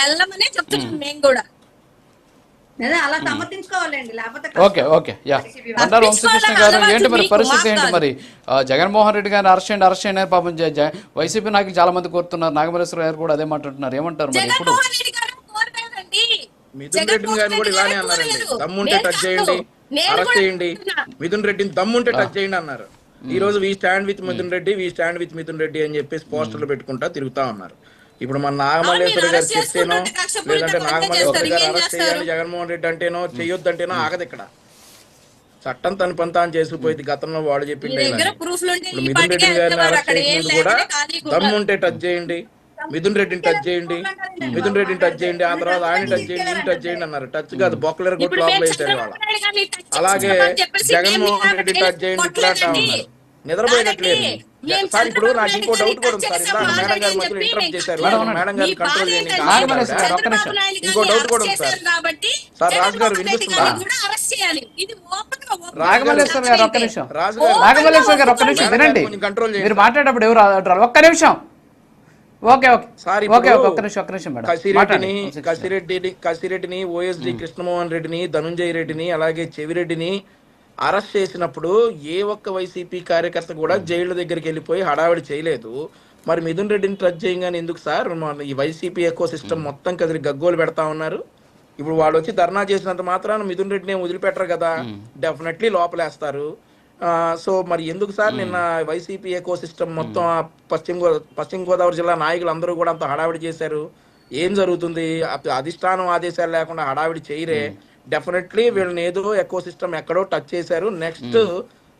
వెళ్ళమనే చెప్తున్నాం మేము. కూడా. అదే అలా సమర్థించుకోవాలండి లేకపోతే ఓకే ఓకే. యా. వంశకృష్ణ గారు ఏంటి మరి పరిస్థితి ఏంటి. మరి? జగన్మోహన్ రెడ్డి గారిని అరెస్ట్ చేయండి అరెస్ట్ చేయండి అని పాపం జ- జ- వైసీపీ నాయకులు చాలా మంది కోరుతున్నారు. నాగమల్లేశ్వర గారు కూడా అదే మాట్లాడుతున్నారు. ఏమంటారు మరి ఇప్పుడు? రెడ్డి మిథున్ రెడ్డిని గారిని కూడా ఇలానే అన్నారండి. దమ్ముంటే టచ్ చేయండి అరెస్ట్ చేయండి. మిథున్ రెడ్డిని దమ్ముంటే టచ్ చేయండి అన్నారు. ఈ రోజు we stand with Mithun Reddy we stand with Mithun Reddy అని చెప్పేసి పోస్టర్లు పెట్టుకుంటా తిరుగుతా ఉన్నారు. ఇప్పుడు మన నాగమల్లేశ్వరి గారు చెప్తేనో లేదంటే నాగమల్లేశ్వరి గారు ఏం అరెస్ట్ చేస్తారు? చేయాలి జగన్మోహన్ రెడ్డి అంటేనో చెయ్యొద్దంటేనో ఆగదు ఇక్కడ చట్టం తన పంతాన్ని చేసుకుపోయింది గతంలో వాడు మీ చెప్పింది దగ్గర ప్రూఫ్లు ఉంటే ఇప్పుడు ఈ మిథున్ రెడ్డి గారిని. అరెస్ట్ చేసినప్పుడు కూడా లేకపోతే ఖాళీగా దమ్ము ఉన్నారు. ఉంటే టచ్ చేయండి మిథున్ రెడ్డిని టచ్ చేయండి మిథున్ రెడ్డిని టచ్ చేయండి ఆ తర్వాత ఆయన టచ్ చేయండి ఈయన టచ్ చేయండి అన్నారు టచ్ కాదు బొక్కలర్ కొట్టి ఇప్పుడు లోపల వేసారు వాళ్ళ అలాగే జగన్మోహన్ మీ రెడ్డి టచ్ చేయండి ఇట్లా అంటా. ఉన్నారు నిద్రపోయినట్లేదు సార్ ఇప్పుడు నాకు ఇంకో డౌట్ కూడా ఉంది సార్ నాయుడు ఇందాక గారిని మేడం గారు చెప్పి మధ్యలో ఇంటరప్ట్ మేము చేశారు. మేడం, కంట్రోల్ చేయండి ఇంకో డౌట్ కూడా ఉంది సార్. సార్, రాజు గారు వినిపిస్తుందా? గారు ఒక్క నిమిషం. రాజు గారు నాగమల్లేశ్వర గారు ఒక్క నిమిషం. మేడం గారు వినండి మీరు మాట్లాడేటప్పుడు ఎవరు అడ్డారు ఒక్క నిమిషం. Okay okay. సార్ ఓకే ఇప్పుడు ఓకే. ఒక్క నిమిషం ఒక్క నిమిషం మేడం. కసిరెడ్డిని కసిరెడ్డిని కసిరెడ్డిని ఓఎస్డి కృష్ణమోహన్ రెడ్డిని ధనుంజయ రెడ్డిని అలాగే చెవిరెడ్డిని అరెస్ట్ చేసినప్పుడు ఏ ఒక్క వైసీపీ కార్యకర్త కూడా జైళ్ళ దగ్గరికి వెళ్ళిపోయి హడావిడి చేయలేదు. మరి మిథున్ రెడ్డిని టచ్ చేయగానే ఎందుకు సార్? ఈ వైసీపీ ఎకో సిస్టమ్ మొత్తం కదిలి గగ్గోలు పెడతా ఉన్నారు. ఇప్పుడు వాళ్ళు వచ్చి ధర్నా చేసినంత మాత్రాన మిథున్ రెడ్డిని వదిలిపెట్టరు కదా. డెఫినెట్లీ లోపలేస్తారు. ఆ, సో మరి ఎందుకు సార్ నిన్న వైసీపీ ఎకో సిస్టమ్ మొత్తం పశ్చిమ పశ్చిమ గోదావరి జిల్లా నాయకులు అందరూ కూడా అంత హడావిడి చేశారు. ఏం జరుగుతుంది? అధిష్టానం ఆదేశాలు లేకుండా హడావిడి చేయరే. డెఫినెట్లీ వీళ్ళని ఏదో ఎకో సిస్టమ్ ఎక్కడో టచ్ చేశారు. నెక్స్ట్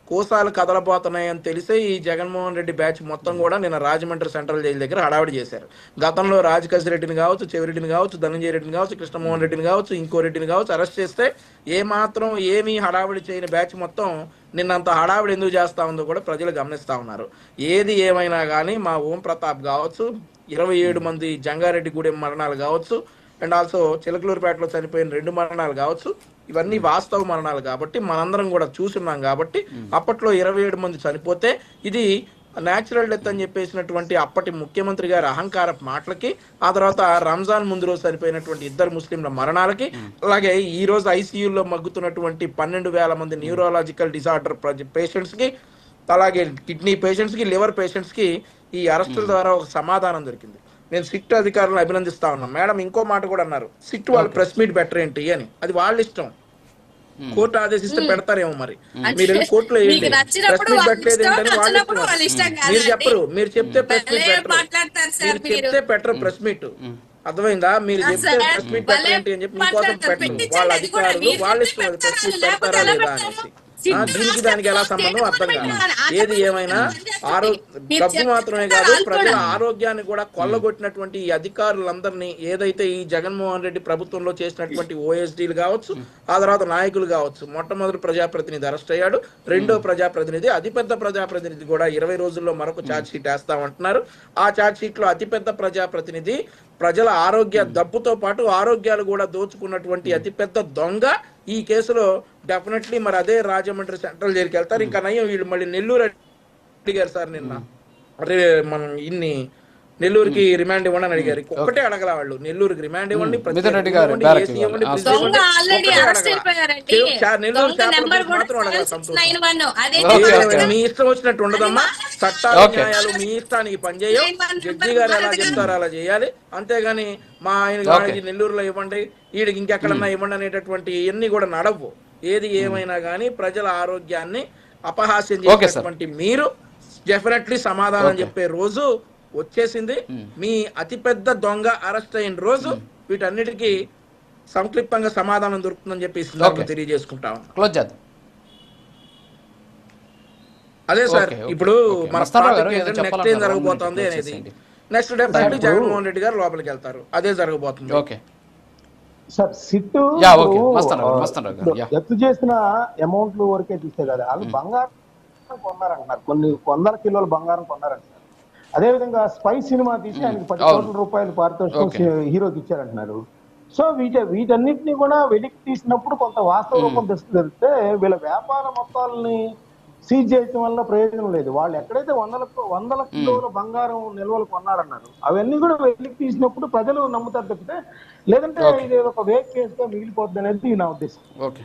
కోసాలు కదలబోతున్నాయని తెలిసే ఈ జగన్మోహన్ రెడ్డి బ్యాచ్ మొత్తం కూడా నిన్న రాజమండ్రి సెంట్రల్ జైలు దగ్గర హడావిడి చేశారు. గతంలో రాజకేశ్ రెడ్డిని కావచ్చు చెవిరెడ్డిని కావచ్చు ధనంజయ రెడ్డిని కావచ్చు కృష్ణమోహన్ రెడ్డిని కావచ్చు ఇంకో రెడ్డిని కావచ్చు అరెస్ట్ చేస్తే ఏ మాత్రం ఏమీ హడావిడి చేయని బ్యాచ్ మొత్తం నిన్నంత హడావిడి ఎందుకు చేస్తా ఉందో కూడా ప్రజలు గమనిస్తా ఉన్నారు. ఏది ఏమైనా కానీ మా ఓం ప్రతాప్ కావచ్చు ఇరవై ఏడు మంది జంగారెడ్డి గూడెం మరణాలు కావచ్చు అండ్ ఆల్సో చిలకలూరుపేటలో చనిపోయిన రెండు మరణాలు కావచ్చు. ఇవన్నీ వాస్తవ మరణాలు కాబట్టి మనందరం కూడా చూసున్నాం కాబట్టి అప్పట్లో ఇరవై ఏడు మంది చనిపోతే ఇది న్యాచురల్ డెత్ అని చెప్పేసినటువంటి అప్పటి ముఖ్యమంత్రి గారి అహంకార మాటలకి ఆ తర్వాత రంజాన్ ముందు రోజు చనిపోయినటువంటి ఇద్దరు ముస్లింల మరణాలకి అలాగే ఈ రోజు ఐసీయూలో మగ్గుతున్నటువంటి పన్నెండు వేల మంది న్యూరాలజికల్ డిసార్డర్ పేషెంట్స్కి అలాగే కిడ్నీ పేషెంట్స్కి లివర్ పేషెంట్స్కి ఈ అరెస్టుల ద్వారా ఒక సమాధానం దొరికింది. నేను సిట్ అధికారులను అభినందిస్తా ఉన్నాను మేడం ఇంకో మాట కూడా అన్నారు. సిట్ వాళ్ళు ప్రెస్ మీట్ బెటర్ ఏంటి అని. అది వాళ్ళ ఇష్టం. కోర్టు ఆదేశిస్తే పెడతారేమో మరి. మీరు కోర్టులో. నచ్చినప్పుడు ప్రెస్ మీట్ వాళ్ళ పెట్టలేదు ఇష్టం, ఏంటని వాళ్ళ మీరు. చెప్పరు. మీరు చెప్తే ప్రెస్ మీట్ పెట్టరు సార్ మీరు. చెప్తే పెట్టరు ప్రెస్ మీట్. అర్థమైందా? మీరు చెప్తే ప్రెస్ మీట్ ఏంటి అని చెప్పి మీకోసం. పెట్టరు వాళ్ళ అధికారులు వాళ్ళ ఇష్టం అది ప్రెస్ మీట్ పెడతారు, లేదా అనేసి. దీనికి దానికి ఎలా సంబంధం అర్థం కాదు. ఏది ఏమైనా ఆరో డబ్బు మాత్రమే కాదు ప్రజల ఆరోగ్యాన్ని కూడా కొల్లగొట్టినటువంటి ఈ అధికారులందరినీ ఏదైతే ఈ జగన్మోహన్ రెడ్డి ప్రభుత్వంలో చేసినటువంటి ఓఎస్డీలు కావచ్చు ఆ తర్వాత నాయకులు కావచ్చు మొట్టమొదటి ప్రజాప్రతినిధి అరెస్ట్ అయ్యాడు. రెండో ప్రజాప్రతినిధి అతిపెద్ద ప్రజాప్రతినిధి కూడా ఇరవై రోజుల్లో మరొక ఛార్జ్ షీట్ వేస్తామంటున్నారు. ఆ ఛార్జ్ షీట్లో అతిపెద్ద ప్రజాప్రతినిధి ప్రజల ఆరోగ్య డబ్బుతో పాటు ఆరోగ్యాలు కూడా దోచుకున్నటువంటి అతిపెద్ద దొంగ ఈ కేసులో డెఫినెట్లీ మరి అదే రాజమండ్రి సెంట్రల్ జైలుకి వెళ్తారు. ఇంకా నయ్యం వీళ్ళు మళ్ళీ నెల్లూరు అడిగారు సార్ నిన్న. అరే మనం ఇన్ని నెల్లూరుకి రిమాండ్ ఇవ్వండి అని అడిగారు. ఒక్కటే అడగల వాళ్ళు. నెల్లూరుకి రిమాండ్ ఇవ్వండి ఓకే. మీ ఇష్టం వచ్చినట్టు ఉండదమ్మా. చట్టాలు. న్యాయాలు మీ ఇష్టానికి వన్ జడ్జి గారు ఎలా చెప్తారో అలా చేయాలి. అంతేగాని మా ఆయన నెల్లూరులో ఇవ్వండి వీడికి ఇంకెక్కడన్నా ఇవ్వండి అనేటటువంటి ఇవన్నీ కూడా నడవు. ఏది ఏమైనా కానీ ప్రజల ఆరోగ్యాన్ని అపహాస్యం. చేసినటువంటి మీరు డెఫినెట్లీ సమాధానం. చెప్పే రోజు వచ్చేసింది మీ అతిపెద్ద దొంగ అరెస్ట్ అయిన రోజు వీటన్నిటికీ సంక్లిప్తంగా సమాధానం దొరుకుతుందని చెప్పి. తెలియజేసుకుంటా ఉన్నాం. క్లోజ్ చేద్దాం అదే సార్ ఇప్పుడు. మన నెక్స్ట్ ఏం జరగబోతోంది అనేది. నెక్స్ట్ డెఫినెట్లీ జగన్మోహన్ రెడ్డి గారు లోపలికి వెళ్తారు అదే జరగబోతుంది okay sir sit yeah, okay. Mastan Mastan Rao garu, yeah. ఎత్తు చేసిన అమౌంట్లు వరకే చూస్తే కదా వాళ్ళు బంగారం కొన్నారంటున్నారు కొన్ని వందల కిలోల బంగారం కొన్నారంటున్నారు అదే విధంగా స్పై సినిమా తీసి ఆయనకి పది. కోట్ల రూపాయలు పారితోషికం. హీరోకి ఇచ్చారంటున్నారు సో వీట వీటన్నిటిని కూడా వెలికి తీసినప్పుడు కొంత వాస్తవ రూపం తెస్తే వీళ్ళ వ్యాపార మొత్తాలని సీజ్ చేయటం వల్ల ప్రయోజనం లేదు. వాళ్ళు ఎక్కడైతే వందల వందల కిలోల బంగారం నిల్వలు కొన్నారన్నారు అవన్నీ కూడా వెలికి తీసినప్పుడు ప్రజలు నమ్ముతారు తప్పితే లేదంటే ఇది ఒక వేక్ కేసుగా మిగిలిపోద్ది అనేది నా ఉద్దేశం. ఓకే.